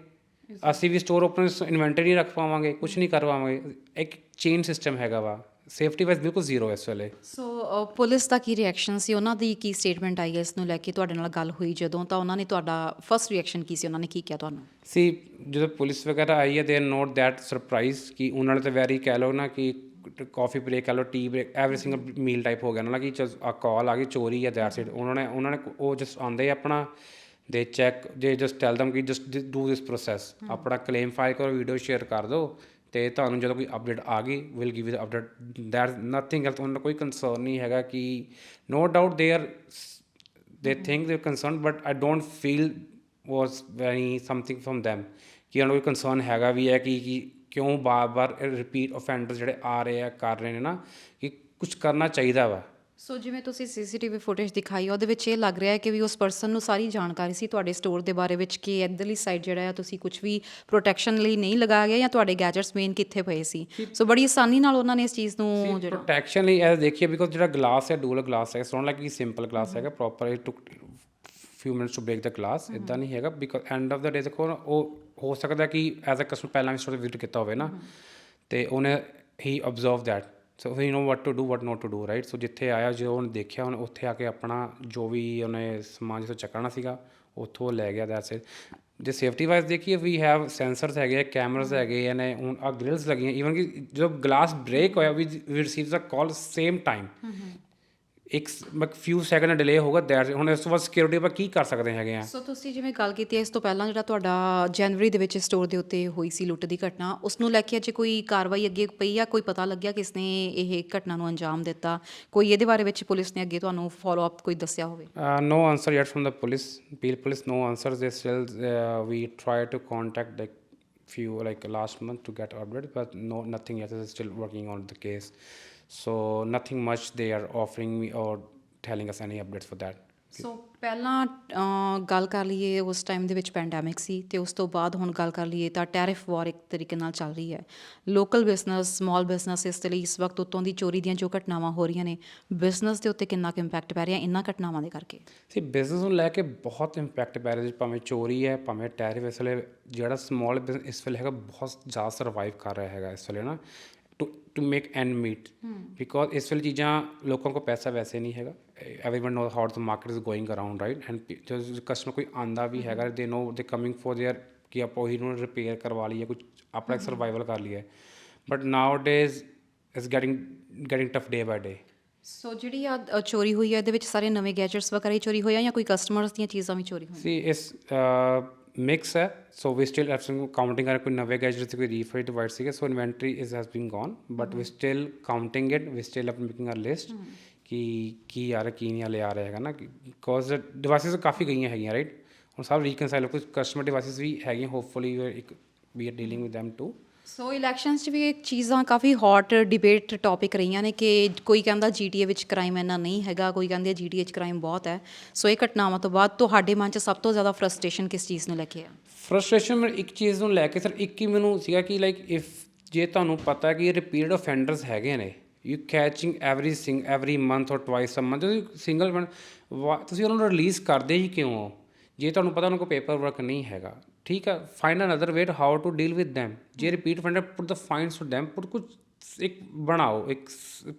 ਅਸੀਂ ਵੀ ਸਟੋਰ ਓਪਨ ਇਨਵੈਂਟਰੀ ਰੱਖ ਪਾਵਾਂਗੇ ਕੁਝ ਨਹੀਂ ਕਰ ਪਾਵਾਂਗੇ। ਇੱਕ ਚੇਨ ਸਿਸਟਮ ਹੈਗਾ ਵਾ। ਸੇਫਟੀ ਵਾਈਜ਼ ਬਿਲਕੁਲ ਜ਼ੀਰੋ ਇਸ ਵੇਲੇ। ਸੋ ਪੁਲਿਸ ਦਾ ਕੀ ਰਿਐਕਸ਼ਨ ਸੀ? ਉਹਨਾਂ ਦੀ ਕੀ ਸਟੇਟਮੈਂਟ ਆਈ ਹੈ ਇਸ ਨੂੰ ਲੈ ਕੇ? ਤੁਹਾਡੇ ਨਾਲ ਗੱਲ ਹੋਈ ਜਦੋਂ ਤਾਂ ਉਹਨਾਂ ਨੇ ਤੁਹਾਡਾ ਫਰਸਟ ਰਿਐਕਸ਼ਨ ਕੀ ਸੀ? ਉਹਨਾਂ ਨੇ ਕੀ ਕਿਹਾ ਤੁਹਾਨੂੰ? ਸੀ ਜਦੋਂ ਪੁਲਿਸ ਵਗੈਰਾ ਆਈ ਹੈ they are note that surprise ਕਿ ਉਹਨਾਂ ਨੇ ਤਾਂ ਵੈਰੀ ਕਹਿ ਲਓ ਨਾ ਕਿ ਕਾਫੀ ਬ੍ਰੇਕ ਕਹਿ ਲਓ tea break every single meal type ਹੋ ਗਿਆ। ਨਾ ਕਿ ਆ ਕਾਲ ਆ ਗਈ ਚੋਰੀ ਹੈ ਦੈਟਸ ਇਟ ਉਹਨਾਂ ਨੇ ਉਹਨਾਂ ਨੇ ਉਹ ਜਸਟ ਆਉਂਦੇ ਆਪਣਾ they check they just tell them ਕਿ ਜਸਟ ਡੂ ਦਿਸ ਪ੍ਰੋਸੈਸ ਆਪਣਾ ਕਲੇਮ ਫਾਈਲ ਕਰੋ ਵੀਡੀਓ ਸ਼ੇਅਰ ਕਰ ਦਿਓ। ਤੇ ਤੁਹਾਨੂੰ ਜਦੋਂ ਕੋਈ ਅਪਡੇਟ ਆ ਗਈ will give you update that nothing else ਉਹਨਾਂ ਕੋਈ ਕੰਸਰਨ ਨਹੀਂ ਹੈਗਾ ਕਿ no doubt they are they think they're concern but I don't feel was very something from them. ਕਿ ਉਹਨਾਂ ਨੂੰ ਕੋਈ ਕੰਸਰਨ ਹੈਗਾ ਵੀ ਹੈ ਕਿ ਕਿ ਕਿਉਂ ਬਾਰ-ਬਾਰ ਰਿਪੀਟ ਆਫੈਂਡਰ ਜਿਹੜੇ ਆ ਰਹੇ ਆ, ਕਰ ਰਹੇ ਨੇ ਨਾ, ਕਿ ਕੁਝ ਕਰਨਾ ਚਾਹੀਦਾ ਵਾ। ਸੋ ਜਿਵੇਂ ਤੁਸੀਂ ਸੀਸੀਟੀਵੀ ਫੁਟੇਜ ਦਿਖਾਈ ਉਹਦੇ ਵਿੱਚ ਇਹ ਲੱਗ ਰਿਹਾ ਹੈ ਕਿ ਵੀ ਉਸ ਪਰਸਨ ਨੂੰ ਸਾਰੀ ਜਾਣਕਾਰੀ ਸੀ ਤੁਹਾਡੇ ਸਟੋਰ ਦੇ ਬਾਰੇ ਵਿੱਚ ਕਿ ਇੱਧਰਲੀ ਸਾਈਡ ਜਿਹੜਾ ਹੈ ਤੁਸੀਂ ਕੁਝ ਵੀ ਪ੍ਰੋਟੈਕਸ਼ਨ ਲਈ ਨਹੀਂ ਲਗਾਇਆ ਗਿਆ ਜਾਂ ਤੁਹਾਡੇ ਗੈਜਟਸ ਮੇਨ ਕਿੱਥੇ ਪਏ ਸੀ? ਸੋ ਬੜੀ ਆਸਾਨੀ ਨਾਲ ਉਹਨਾਂ ਨੇ ਇਸ ਚੀਜ਼ ਨੂੰ ਜਿਹੜਾ ਪ੍ਰੋਟੈਕਸ਼ਨ ਲਈ ਇਹ ਦੇਖੀਏ ਬਿਕੋਜ਼ ਜਿਹੜਾ ਗਲਾਸ ਹੈ ਡੂਲ ਗਲਾਸ ਹੈ ਸੋਨ ਲਾਈਕ ਕਿ ਸਿੰਪਲ ਗਲਾਸ ਹੈਗਾ proper it took few minutes to break the glass ਇਦਾਂ ਨਹੀਂ ਹੈਗਾ because end of the day ਦੇਖੋ ਉਹ ਹੋ ਸਕਦਾ ਕਿ ਐਜ਼ ਅ ਕਸਟਮਰ ਪਹਿਲਾਂ ਵੀ ਸਟੋਰ ਵਿਜ਼ਿਟ ਕੀਤਾ ਹੋਵੇ ਨਾ ਤੇ ਉਹਨੇ ਹੀ observe that so we know what to do what not to do right so ਜਿੱਥੇ ਆਇਆ ਜੋ ਉਹਨੇ ਦੇਖਿਆ, ਉਹਨੇ ਉੱਥੇ ਆ ਕੇ ਆਪਣਾ ਜੋ ਵੀ ਉਹਨੇ ਸਮਾਨ ਜਿੱਥੋਂ ਚੱਕਣਾ ਸੀਗਾ, ਉੱਥੋਂ ਲੈ ਗਿਆ ਦੈਟਸ ਇਟ ਜੇ ਸੇਫਟੀ ਵਾਈਜ਼ ਦੇਖੀਏ ਵੀ ਹੈਵ ਸੈਂਸਰਸ ਹੈਗੇ ਕੈਮਰਾਸ ਹੈਗੇ ਨੇ ਹੁਣ ਆ ਗ੍ਰਿਲਸ ਲੱਗੀਆਂ ਈਵਨ ਕਿ ਜਦੋਂ ਗਲਾਸ ਬ੍ਰੇਕ ਹੋਇਆ ਵੀ we receives a call same time ਇੱਕ ਮਕ ਫਿਊ ਸੈਕਿੰਡ ਡਿਲੇ ਹੋਗਾ ਦੈਟ ਹੁਣ ਇਸ ਤੋਂ ਬਾਅਦ ਸਿਕਿਉਰਿਟੀ ਆਪਾਂ ਕੀ ਕਰ ਸਕਦੇ ਹੈਗੇ ਆ ਸੋ ਤੁਸੀਂ ਜਿਵੇਂ ਗੱਲ ਕੀਤੀ ਹੈ ਇਸ ਤੋਂ ਪਹਿਲਾਂ ਜਿਹੜਾ ਤੁਹਾਡਾ ਜਨਵਰੀ ਦੇ ਵਿੱਚ ਸਟੋਰ ਦੇ ਉੱਤੇ ਹੋਈ ਸੀ ਲੁੱਟ ਦੀ ਘਟਨਾ ਉਸ ਨੂੰ ਲੈ ਕੇ ਅਜੇ ਕੋਈ ਕਾਰਵਾਈ ਅੱਗੇ ਪਈ ਆ ਕੋਈ ਪਤਾ ਲੱਗਿਆ ਕਿਸ ਨੇ ਇਹ ਘਟਨਾ ਨੂੰ ਅੰਜਾਮ ਦਿੱਤਾ ਕੋਈ ਇਹਦੇ ਬਾਰੇ ਵਿੱਚ ਪੁਲਿਸ ਨੇ ਅੱਗੇ ਤੁਹਾਨੂੰ ਫਾਲੋ ਅਪ ਕੋਈ ਦੱਸਿਆ ਹੋਵੇ answer yet from the police. Peel police, no answers. They still uh, we try to contact like few like last month to get update, but no nothing yet. Is still working on the case, so nothing much they are offering me or telling us any updates for that. So ਪਹਿਲਾਂ ਅ, ਗੱਲ ਕਰ ਲਈਏ ਉਸ ਟਾਈਮ ਦੇ ਵਿੱਚ ਪੈਂਡੈਮਿਕ ਸੀ ਤੇ ਉਸ ਤੋਂ ਬਾਅਦ ਹੁਣ ਗੱਲ ਕਰ ਲਈਏ ਤਾਂ ਟੈਰਿਫ ਵਾਰ ਇੱਕ ਤਰੀਕੇ ਨਾਲ ਚੱਲ ਰਹੀ ਹੈ। ਲੋਕਲ ਬਿਜ਼ਨਸ ਸਮਾਲ ਬਿਜ਼ਨਸ ਇਸ ਲਈ ਇਸ ਵਕਤ ਉਤੋਂ ਦੀ ਚੋਰੀ ਦੀਆਂ ਜੋ ਘਟਨਾਵਾਂ ਹੋ ਰਹੀਆਂ ਨੇ ਬਿਜ਼ਨਸ ਦੇ ਉੱਤੇ ਕਿੰਨਾ ਕੁ ਇੰਪੈਕਟ ਪੈ ਰਿਹਾ ਇਹਨਾਂ ਘਟਨਾਵਾਂ ਦੇ ਕਰਕੇ? ਸੀ ਬਿਜ਼ਨਸ ਨੂੰ ਲੈ ਕੇ ਬਹੁਤ ਇੰਪੈਕਟ ਪੈ ਰਿਹਾ ਜੀ ਭਾਵੇਂ ਚੋਰੀ ਹੈ ਭਾਵੇਂ ਟੈਰਿਫ ਇਸ ਵੇਲੇ ਜਿਹੜਾ ਸਮਾਲ ਬਿਜ਼ਨਸ ਇਸ ਵੇਲੇ ਹੈਗਾ ਬਹੁਤ ਜ਼ਿਆਦਾ ਸਰਵਾਈਵ ਕਰ ਰਿਹਾ ਹੈਗਾ ਇਸ ਵੇਲੇ ਨਾ। To make end meet because ਇਸ ਵੇਲੇ ਚੀਜ਼ਾਂ ਲੋਕਾਂ ਕੋ ਪੈਸਾ ਵੈਸੇ ਨਹੀਂ ਹੈਗਾ। Everyone know how the market is going around right and जो कस्टमर कोई आंदा भी हैगा they know they coming for there कि आप वही ਨੂੰ ਰਿਪੇਅਰ ਕਰਵਾ ਲਈਏ ਕੁਝ ਆਪਣਾ ਸਰਵਾਈਵਲ ਕਰ ਲਈਏ। But nowadays it's getting getting tough day by day so ਜਿਹੜੀ ਆ ਚੋਰੀ ਹੋਈ ਹੈ ਇਹਦੇ ਵਿੱਚ ਸਾਰੇ ਨਵੇਂ ਗੈਜਟਸ ਵਗੈਰਾ ਹੀ ਚੋਰੀ ਹੋਇਆ ਜਾਂ ਕੋਈ ਕਸਟਮਰਸ ਦੀਆਂ ਚੀਜ਼ਾਂ ਵੀ ਚੋਰੀ ਹੋਈਆਂ? ਸੀ ਇਸ ਮਿਕਸ ਹੈ ਸੋ ਵੀ ਸਟਿਲ ਐਫਸਨ ਕਾਊਂਟਿੰਗ ਕਰ ਕੋਈ ਨਵੇਂ ਗੈਜਟ ਕੋਈ ਰੀਫਾਈਡ ਡਿਵਾਈਸ ਸੀਗੇ so inventory is has been gone but we still counting it we still up making a list ਕਿ ਕੀ ਆ ਰਿਹਾ ਕੀ ਨਹੀਂ ਹਲੇ ਆ ਰਿਹਾ ਹੈਗਾ ਨਾ ਬਿਕੋਜ਼ ਡਿਵਾਈਸਿਸ ਕਾਫੀ ਗਈਆਂ ਹੈਗੀਆਂ ਰਾਈਟ ਹੁਣ ਸਭ ਰੀਕਨਸਾਈਲ ਕੁਝ ਕਸਟਮਰ ਡਿਵਾਈਸਿਸ ਵੀ ਹੈਗੀਆਂ ਹੋਪਫੁਲੀ ਇੱਕ we are dealing with them too so elections 'ਚ ਵੀ ਇਹ ਚੀਜ਼ਾਂ ਕਾਫੀ ਹੌਟ ਡਿਬੇਟ ਟੌਪਿਕ ਰਹੀਆਂ ਨੇ ਕਿ ਕੋਈ ਕਹਿੰਦਾ ਜੀਟੀਏ ਵਿੱਚ ਕ੍ਰਾਈਮ ਇੰਨਾ ਨਹੀਂ ਹੈਗਾ, ਕੋਈ ਕਹਿੰਦੇ ਜੀਟੀਏ 'ਚ ਕ੍ਰਾਈਮ ਬਹੁਤ ਹੈ। ਸੋ ਇਹ ਘਟਨਾਵਾਂ ਤੋਂ ਬਾਅਦ ਤੁਹਾਡੇ ਮਨ 'ਚ ਸਭ ਤੋਂ ਜ਼ਿਆਦਾ ਫਰਸਟ੍ਰੇਸ਼ਨ ਕਿਸ ਚੀਜ਼ ਨੂੰ ਲੈ ਕੇ ਆ? ਫਰਸਟ੍ਰੇਸ਼ਨ ਮੈਂ ਇੱਕ ਚੀਜ਼ ਨੂੰ ਲੈ ਕੇ ਸਰ ਇੱਕ ਹੀ ਮੈਨੂੰ ਸੀਗਾ ਕਿ ਲਾਈਕ ਇਫ ਜੇ ਤੁਹਾਨੂੰ ਪਤਾ ਹੈ ਕਿ ਰਿਪੀਟਡ ਆਫੈਂਡਰਸ ਹੈਗੇ ਨੇ you catching every single every month or twice a month ਤੁਸੀਂ ਸਿੰਗਲ ਤੁਸੀਂ ਉਹਨਾਂ ਨੂੰ ਰਿਲੀਜ਼ ਕਰਦੇ ਹੀ ਕਿਉਂ ਹੋ? ਜੇ ਤੁਹਾਨੂੰ ਪਤਾ ਉਹਨਾਂ ਕੋਲ ਪੇਪਰ ਵਰਕ ਨਹੀਂ ਹੈਗਾ ਠੀਕ ਹੈ find another way how to deal with them. ਜੇ repeat offender put the fines to them put ਕੁਝ ਇੱਕ ਬਣਾਓ ਇੱਕ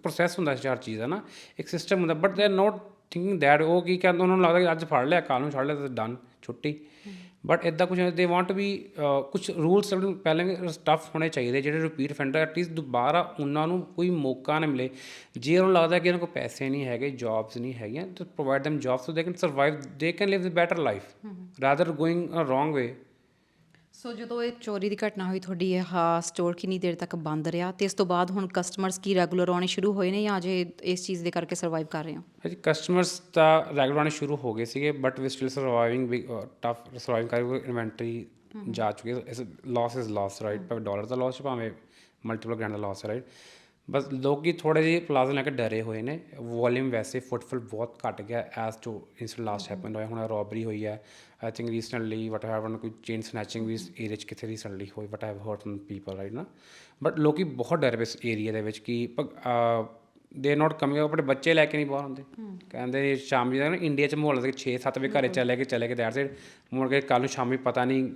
ਪ੍ਰੋਸੈਸ ਹੁੰਦਾ ਚਾਰ ਚੀਜ਼ ਹੈ ਨਾ ਇੱਕ ਸਿਸਟਮ ਹੁੰਦਾ but they are not thinking that ਉਹ ਕੀ ਕਹਿੰਦੇ ਉਹਨਾਂ ਨੂੰ ਲੱਗਦਾ ਕਿ ਅੱਜ ਫੜ ਲਿਆ ਕੱਲ ਨੂੰ ਛੱਡ ਲਿਆ ਤਾਂ ਡਨ ਛੁੱਟੀ ਬਟ ਇਦਾਂ ਕੁਝ ਦੇ ਵਾਂਟ ਵੀ ਕੁਝ ਰੂਲਸ ਪਹਿਲਾਂ ਵੀ ਸਟਫ ਹੋਣੇ ਚਾਹੀਦੇ ਜਿਹੜੇ ਰਿਪੀਟ ਫੈਂਡਰ ਐਟਲੀਸਟ ਦੁਬਾਰਾ ਉਹਨਾਂ ਨੂੰ ਕੋਈ ਮੌਕਾ ਨਾ ਮਿਲੇ ਜੇ ਉਹਨਾਂ ਨੂੰ ਲੱਗਦਾ ਕਿ ਇਹਨਾਂ ਕੋਲ ਪੈਸੇ ਨਹੀਂ ਹੈਗੇ ਜੌਬਸ ਨਹੀਂ ਹੈਗੀਆਂ ਤਾਂ provide them jobs so they can survive they can live a better life rather going a wrong way so ਜਦੋਂ ਇਹ ਚੋਰੀ ਦੀ ਘਟਨਾ ਹੋਈ ਤੁਹਾਡੀ ਇਹ ਹਾਂ ਸਟੋਰ ਕਿੰਨੀ ਦੇਰ ਤੱਕ ਬੰਦ ਰਿਹਾ ਤੇ ਇਸ ਤੋਂ ਬਾਅਦ ਹੁਣ ਕਸਟਮਰਸ ਕੀ ਰੈਗੂਲਰ ਆਉਣੇ ਸ਼ੁਰੂ ਹੋਏ ਨੇ ਜਾਂ ਅਜੇ ਇਸ ਚੀਜ਼ ਦੇ ਕਰਕੇ ਸਰਵਾਈਵ ਕਰ ਰਹੇ ਹੋ? ਜੀ ਕਸਟਮਰਸ ਤਾਂ ਰੈਗੂਲਰ ਆਉਣੇ ਸ਼ੁਰੂ ਹੋ ਗਏ ਸੀਗੇ but we still surviving tough survive ਕਰ ਇਨਵੈਂਟਰੀ ਜਾ ਚੁੱਕੀ ਹੈ। ਇਸ ਲਾਸ ਇਜ਼ ਲਾਸ ਰਾਈਟ ਭਾਵੇਂ ਡਾਲਰ ਦਾ ਲਾਸ ਭਾਵੇਂ ਮਲਟੀਪਲ ਗ੍ਰੈਂਡ ਦਾ ਲਾਸ ਹੈ ਰਾਈਟ ਬਸ ਲੋਕੀ ਥੋੜੇ ਜਿਹੇ ਪਲਾਜ਼ਾ ਲੈ ਕੇ ਡਰੇ ਹੋਏ ਨੇ। ਵੋਲਿਊਮ ਵੈਸੇ ਫੁੱਟਫਲ ਬਹੁਤ ਘਟ ਗਿਆ as to incident last happen ਹੋਇਆ ਹੁਣ ਰੋਬਰੀ ਹੋਈ ਹੈ। I think recently what haven ਕੋਈ ਚੇਨ ਸਨੈਚਿੰਗ ਵੀ ਇਸ ਏਰੀਆ 'ਚ ਕਿੱਥੇ ਰੀਸੈਂਟਲੀ ਹੋਈ what have hurt from people right ਨਾ ਬਟ ਲੋਕੀ ਬਹੁਤ ਡਰ ਇਸ ਏਰੀਆ ਦੇ ਵਿੱਚ ਕਿ ਦੇ ਨਾਟ ਕਮਿੰਗ ਆਪਣੇ ਬੱਚੇ ਲੈ ਕੇ ਨਹੀਂ ਬਾਹਰ ਹੁੰਦੇ ਕਹਿੰਦੇ ਸ਼ਾਮੀ ਦਾ ਨਾ ਇੰਡੀਆ 'ਚ ਮਾਹੌਲ ਸੀ 6-7 ਵਜੇ ਘਰੇ ਚਲੇ ਕੇ ਚਲੇ ਕੇ ਦੈਟ ਸਾਈਡ ਮੁੜ ਕੇ ਕੱਲ ਨੂੰ ਸ਼ਾਮੀ ਪਤਾ ਨਹੀਂ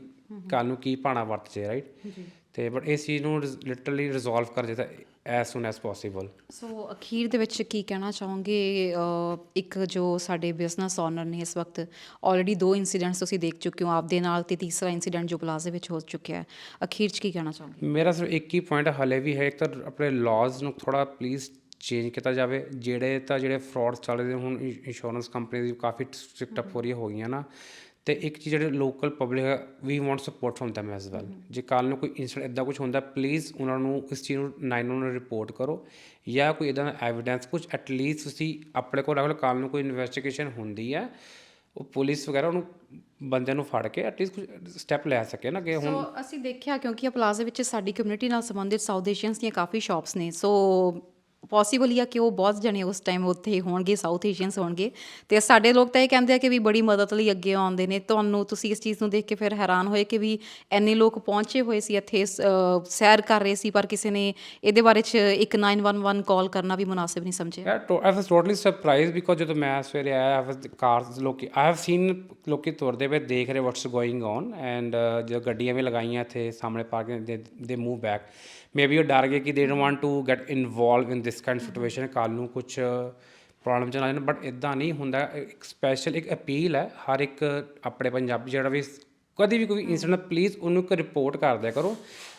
ਕੱਲ ਨੂੰ ਕੀ ਭਾਣਾ ਵਰਤ ਜੇ ਰਾਈਟ ਤੇ ਬਟ ਇਸ ਚੀਜ਼ ਨੂੰ ਲਿਟਰਲੀ ਰਿਜ਼ੋਲਵ ਕਰ ਦਿੱਤਾ as soon as possible so ਅਖੀਰ ਦੇ ਵਿੱਚ ਕੀ ਕਹਿਣਾ ਚਾਹੋਗੇ? ਇੱਕ ਜੋ ਸਾਡੇ ਬਿਜ਼ਨਸ ਓਨਰ ਨੇ ਇਸ ਵਕਤ ਆਲਰੇਡੀ ਦੋ ਇਨਸੀਡੈਂਟਸ ਤੁਸੀਂ ਦੇਖ ਚੁੱਕੇ ਹੋ ਆਪਦੇ ਨਾਲ ਤੇ ਤੀਸਰਾ ਇਨਸੀਡੈਂਟ ਜੋ ਪਲਾਜ਼ੇ ਵਿੱਚ ਹੋ ਚੁੱਕਿਆ ਹੈ। ਅਖੀਰ 'ਚ ਕੀ ਕਹਿਣਾ ਚਾਹੋਗੇ? ਮੇਰਾ ਸਿਰਫ ਇੱਕ ਹੀ ਪੁਆਇੰਟ ਹਲੇ ਵੀ ਹੈ ਇੱਕ ਤਾਂ ਆਪਣੇ ਲਾਜ਼ ਨੂੰ ਥੋੜਾ ਪਲੀਜ਼ ਚੇਂਜ ਕੀਤਾ ਜਾਵੇ। ਜਿਹੜੇ ਤਾਂ ਜਿਹੜੇ ਫਰਾਡ ਚੱਲ ਰਹੇ ਹੁਣ ਇੰਸ਼ੋਰੈਂਸ ਕੰਪਨੀ ਦੀ ਕਾਫੀ ਸਟ੍ਰਿਕਟ ਅਪ ਹੋ ਰਹੀ ਹੋ ਗਈਆਂ ਨਾ। ਤੇ ਇੱਕ ਚੀਜ਼ ਜਿਹੜੇ local public we want support from them as well ਜੇ ਕੱਲ ਨੂੰ ਕੋਈ ਇਨਸੀਡੈਂਟ ਇਦਾਂ ਕੁਝ ਹੁੰਦਾ ਪਲੀਜ਼ ਉਹਨਾਂ ਨੂੰ ਇਸ ਚੀਜ਼ ਨੂੰ 911 ਨੂੰ ਰਿਪੋਰਟ ਕਰੋ ਜਾਂ ਕੋਈ ਇਦਾਂ ਦਾ ਐਵੀਡੈਂਸ ਕੁਝ ਐਟਲੀਸਟ ਤੁਸੀਂ ਆਪਣੇ ਕੋਲ ਰੱਖ ਲਓ ਕੱਲ ਨੂੰ ਕੋਈ ਇਨਵੈਸਟੀਗੇਸ਼ਨ ਹੁੰਦੀ ਹੈ ਉਹ ਪੁਲਿਸ ਵਗੈਰਾ ਉਹਨੂੰ ਬੰਦਿਆਂ ਨੂੰ ਫੜ ਕੇ ਐਟਲੀਸਟ ਕੁਝ ਸਟੈਪ ਲੈ ਸਕੇ ਨਾ ਕਿ ਹੁਣ ਸੋ ਅਸੀਂ ਦੇਖਿਆ ਕਿਉਂਕਿ ਇਹ ਪਲਾਜ਼ਾ ਵਿੱਚ ਸਾਡੀ ਕਮਿਊਨਿਟੀ ਨਾਲ ਸੰਬੰਧਿਤ ਸਾਊਥ ਏਸ਼ੀਅਨਸ ਦੀਆਂ ਕਾਫੀ ਸ਼ਾਪਸ ਨੇ ਸੋ ਪੋਸੀਬਲ ਹੀ ਆ ਕਿ ਉਹ ਬਹੁਤ ਜਣੇ ਉਸ ਟਾਈਮ ਉੱਥੇ ਹੋਣਗੇ ਸਾਊਥ ਏਸ਼ੀਅਨਸ ਹੋਣਗੇ। ਤੇ ਸਾਡੇ ਲੋਕ ਤਾਂ ਇਹ ਕਹਿੰਦੇ ਆ ਕਿ ਵੀ ਬੜੀ ਮਦਦ ਲਈ ਅੱਗੇ ਆਉਂਦੇ ਨੇ। ਤੁਹਾਨੂੰ ਤੁਸੀਂ ਇਸ ਚੀਜ਼ ਨੂੰ ਦੇਖ ਕੇ ਫਿਰ ਹੈਰਾਨ ਹੋਏ ਕਿ ਵੀ ਐਨੇ ਲੋਕ ਪਹੁੰਚੇ ਹੋਏ ਸੀ ਇੱਥੇ ਸੈਰ ਕਰ ਰਹੇ ਸੀ ਪਰ ਕਿਸੇ ਨੇ ਇਹਦੇ ਬਾਰੇ ਚ ਇੱਕ 911 ਕਾਲ ਕਰਨਾ ਵੀ ਮੁਨਾਸਿਬ ਨਹੀਂ ਸਮਝਿਆ। Yeah, to, I was totally ਜਦੋਂ ਮੈਂ ਸਵੇਰੇ ਆਇਆ I was cars ਲੋਕੀ I have seen ਲੋਕੀ ਤੁਰਦੇ ਪਏ ਦੇਖ ਰਹੇ what's going on and uh, ਜਦੋਂ ਗੱਡੀਆਂ ਵੀ ਲਗਾਈਆਂ ਇੱਥੇ ਸਾਹਮਣੇ ਪਾਰਕਿੰਗ ਦੇ ਮੂਵ ਬੈਕ ਮੇਬੀ ਉਹ ਡਰ ਗਏ ਕਿ ਦੇ don't want to get involve in this kind situation ਕੱਲ ਨੂੰ ਕੁਝ ਪ੍ਰੋਬਲਮ ਚ ਨਾ ਜਾਣ ਬਟ ਇਦਾਂ ਨਹੀਂ ਹੁੰਦਾ ਇੱਕ ਸਪੈਸ਼ਲ ਇੱਕ ਅਪੀਲ ਹੈ ਹਰ ਇੱਕ ਆਪਣੇ ਪੰਜਾਬੀ ਜਿਹੜਾ ਵੀ ਕਦੀ ਵੀ ਕੋਈ ਇਨਸੀਡੈਂਟ ਪਲੀਜ਼ ਉਹਨੂੰ ਇੱਕ ਰਿਪੋਰਟ ਕਰ ਦਿਆ ਕਰੋ।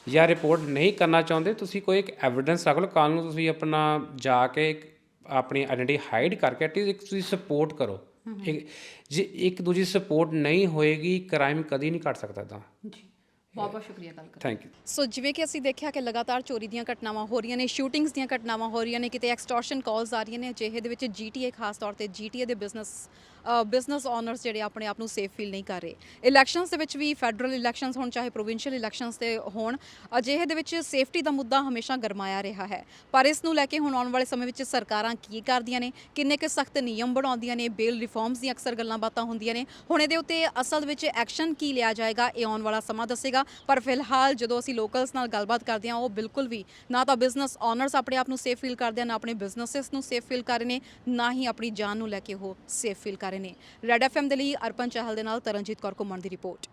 ਜਾਂ ਰਿਪੋਰਟ ਨਹੀਂ ਕਰਨਾ ਚਾਹੁੰਦੇ ਤੁਸੀਂ ਕੋਈ ਇੱਕ ਐਵੀਡੈਂਸ ਰੱਖ ਲਓ। ਕੱਲ ਨੂੰ ਤੁਸੀਂ ਆਪਣਾ ਜਾ ਕੇ ਆਪਣੀ ਆਇਡੈਂਟੀ ਹਾਈਡ ਕਰਕੇ ਐਟਲੀਸਟ ਇੱਕ ਤੁਸੀਂ ਸਪੋਰਟ ਕਰੋ। ਜੇ ਇੱਕ ਦੂਜੀ ਸਪੋਰਟ ਨਹੀਂ ਹੋਏਗੀ ਕ੍ਰਾਈਮ ਕਦੀ ਨਹੀਂ ਘਟ ਸਕਦਾ ਤਾਂ ਜੀ। ਬਹੁਤ ਬਹੁਤ ਸ਼ੁਕਰੀਆ ਗੱਲ ਕਰ ਥੈਂਕ ਯੂ ਸੋ ਜਿਵੇਂ ਕਿ ਅਸੀਂ ਦੇਖਿਆ ਕਿ ਲਗਾਤਾਰ ਚੋਰੀ ਦੀਆਂ ਘਟਨਾਵਾਂ ਹੋ ਰਹੀਆਂ ਨੇ ਸ਼ੂਟਿੰਗਸ ਦੀਆਂ ਘਟਨਾਵਾਂ ਹੋ ਰਹੀਆਂ ਨੇ ਕਿਤੇ ਐਕਸਟੋਰਸ਼ਨ ਕਾਲਸ ਆ ਰਹੀਆਂ ਨੇ ਅਜਿਹੇ ਦੇ ਵਿੱਚ ਜੀਟੀਏ ਖਾਸ ਤੌਰ ਤੇ ਜੀਟੀਏ ਦੇ ਬਿਜ਼ਨਸ ਬਿਜ਼ਨਸ ਓਨਰਸ ਜਿਹੜੇ ਆਪਣੇ ਆਪ ਨੂੰ ਸੇਫ ਫੀਲ ਨਹੀਂ ਕਰ ਰਹੇ। ਇਲੈਕਸ਼ਨਸ ਦੇ ਵਿੱਚ ਵੀ ਫੈਡਰਲ ਇਲੈਕਸ਼ਨਸ ਹੋਣ, ਚਾਹੇ ਪ੍ਰੋਵਿੰਸ਼ੀਅਲ ਇਲੈਕਸ਼ਨਸ ਤੇ ਹੋਣ, ਅਜਿਹੇ ਦੇ ਵਿੱਚ ਸੇਫਟੀ ਦਾ ਮੁੱਦਾ ਹਮੇਸ਼ਾ ਗਰਮਾਇਆ ਰਿਹਾ ਹੈ। ਪਰ ਇਸ ਨੂੰ ਲੈ ਕੇ ਹੁਣ ਆਉਣ ਵਾਲੇ ਸਮੇਂ ਵਿੱਚ ਸਰਕਾਰਾਂ ਕੀ ਕਰਦੀਆਂ ਨੇ, ਕਿੰਨੇ ਕੁ ਸਖਤ ਨਿਯਮ ਬਣਾਉਂਦੀਆਂ ਨੇ ਬੇਲ ਰਿਫਾਰਮਸ ਦੀਆਂ ਅਕਸਰ ਗੱਲਾਂ ਬਾਤਾਂ ਹੁੰਦੀਆਂ ਨੇ, ਹੁਣ ਇਹਦੇ ਉੱਤੇ ਅਸਲ ਵਿੱਚ ਐਕਸ਼ਨ ਕੀ ਲਿਆ ਜਾਏਗਾ, ਇਹ ਆਉਣ ਵਾਲਾ ਸਮਾਂ ਦੱਸੇਗਾ। ਪਰ ਫਿਲਹਾਲ ਜਦੋਂ ਅਸੀਂ ਲੋਕਲਸ ਨਾਲ ਗੱਲਬਾਤ ਕਰਦੇ ਹਾਂ, ਉਹ ਬਿਲਕੁਲ ਵੀ ਨਾ ਤਾਂ ਬਿਜ਼ਨਸ ਓਨਰਸ ਆਪਣੇ ਆਪ ਨੂੰ ਸੇਫ ਫੀਲ ਕਰਦੇ ਆ, ਨਾ ਆਪਣੇ ਬਿਜ਼ਨੈਸਸ ਨੂੰ ਸੇਫ ਫੀਲ ਕਰ ਰਹੇ ਨੇ, ਨਾ ਹੀ ਆਪਣੀ ਜਾਨ ਨੂੰ ਲੈ ਕੇ ਉਹ ਸੇਫ ਫੀਲ ਕਰ ਰਹੇ ਰਹੇ ਨੇ। ਰੈਡ ਐਫਐਮ ਦੇ ਲਈ ਅਰਪਨ ਚਾਹਲ ਦੇ ਨਾਲ ਤਰਨਜੀਤ ਕੌਰ ਘੁੰਮਣ ਦੀ ਰਿਪੋਰਟ।